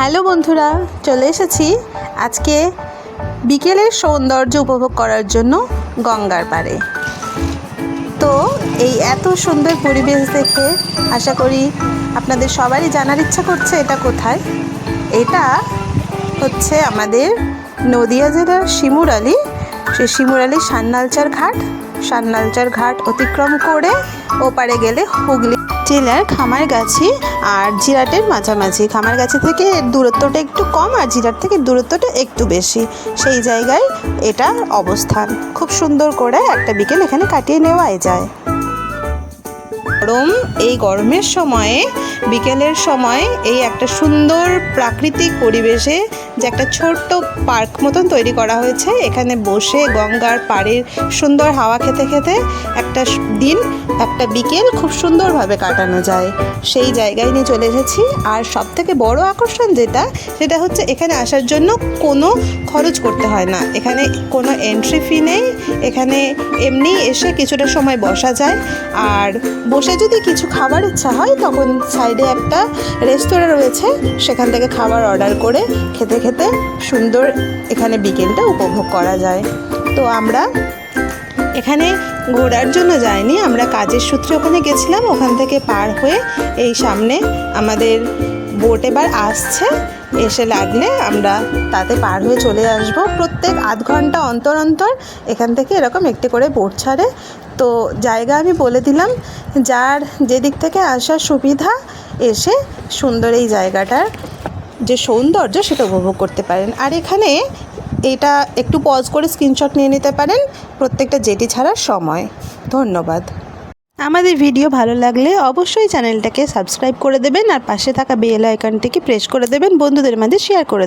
Hello বন্ধুরা, চলে এসেছি আজকে বিকেলের সৌন্দর্য উপভোগ করার জন্য গঙ্গার পাড়ে। তো এই এত সুন্দর পরিবেশ দেখে আশা করি আপনাদের সবারই জানার ইচ্ছা করছে এটা কোথায়। এটা হচ্ছে আমাদের নদিয়া জেলার শিমুরালি। সে শিমুরালি সান্নালচার ঘাট। সান্নালচার ঘাট অতিক্রম করে ওপারে গেলে হুগলি জেলার খামারগাছি আর জিরাটের মাঝামাঝি। খামারগাছি থেকে দূরত্বটা একটু কম আর জিরাট থেকে দূরত্বটা একটু বেশি। সেই জায়গায় এটা অবস্থান। খুব সুন্দর করে একটা বিকেল এখানে কাটিয়ে নেওয়াই যায়। গরম, এই গরমের সময়ে, বিকেলের সময় এই একটা সুন্দর প্রাকৃতিক পরিবেশে যে একটা ছোট্ট পার্ক মতন তৈরি করা হয়েছে। এখানে বসে গঙ্গার পাড়ের সুন্দর হাওয়া খেতে খেতে একটা দিন, একটা বিকেল খুব সুন্দরভাবে কাটানো যায়। সেই জায়গায় নিয়ে চলে এসেছি। আর সব থেকে বড় আকর্ষণ যেটা, সেটা হচ্ছে এখানে আসার জন্য কোনো খরচ করতে হয় না। এখানে কোনো এন্ট্রি ফি নেই। এখানে এমনি এসে কিছুটা সময় বসা যায়। আর বসে যদি কিছু খাবার ইচ্ছা হয়, তখন সাইডে একটা রেস্তোরাঁ রয়েছে। সেখান থেকে খাবার অর্ডার করে খেতে খেতে সুন্দর এখানে বিকেলটা উপভোগ করা যায়। তো আমরা এখানে ঘোরার জন্য যাইনি, আমরা কাজের সূত্রে ওখানে গেছিলাম। ওখান থেকে পার হয়ে এই সামনে আমাদের বোট এবার আসছে। এসে লাগলে আমরা তাতে পার হয়ে চলে আসব। প্রত্যেক আধ ঘণ্টা অন্তর অন্তর এখান থেকে এরকম একটি করে বোট ছাড়ে। তো জায়গা আমি বলে দিলাম যার যেদিক থেকে আসার সুবিধা এসে সুন্দর এই জায়গাটার যে সৌন্দর্য সেটা উপভোগ করতে পারেন। আর এখানে এটা একটু পজ করে স্ক্রিনশট নিয়ে নিতে পারেন প্রত্যেকটা জেটি ছাড়ার সময়। ধন্যবাদ। আমাদের ভিডিও ভালো লাগলে অবশ্যই চ্যানেলটাকে সাবস্ক্রাইব করে দেবেন আর পাশে থাকা বেল আইকনটিকে প্রেস করে দেবেন। বন্ধুদের মাঝে শেয়ার করে দেবেন।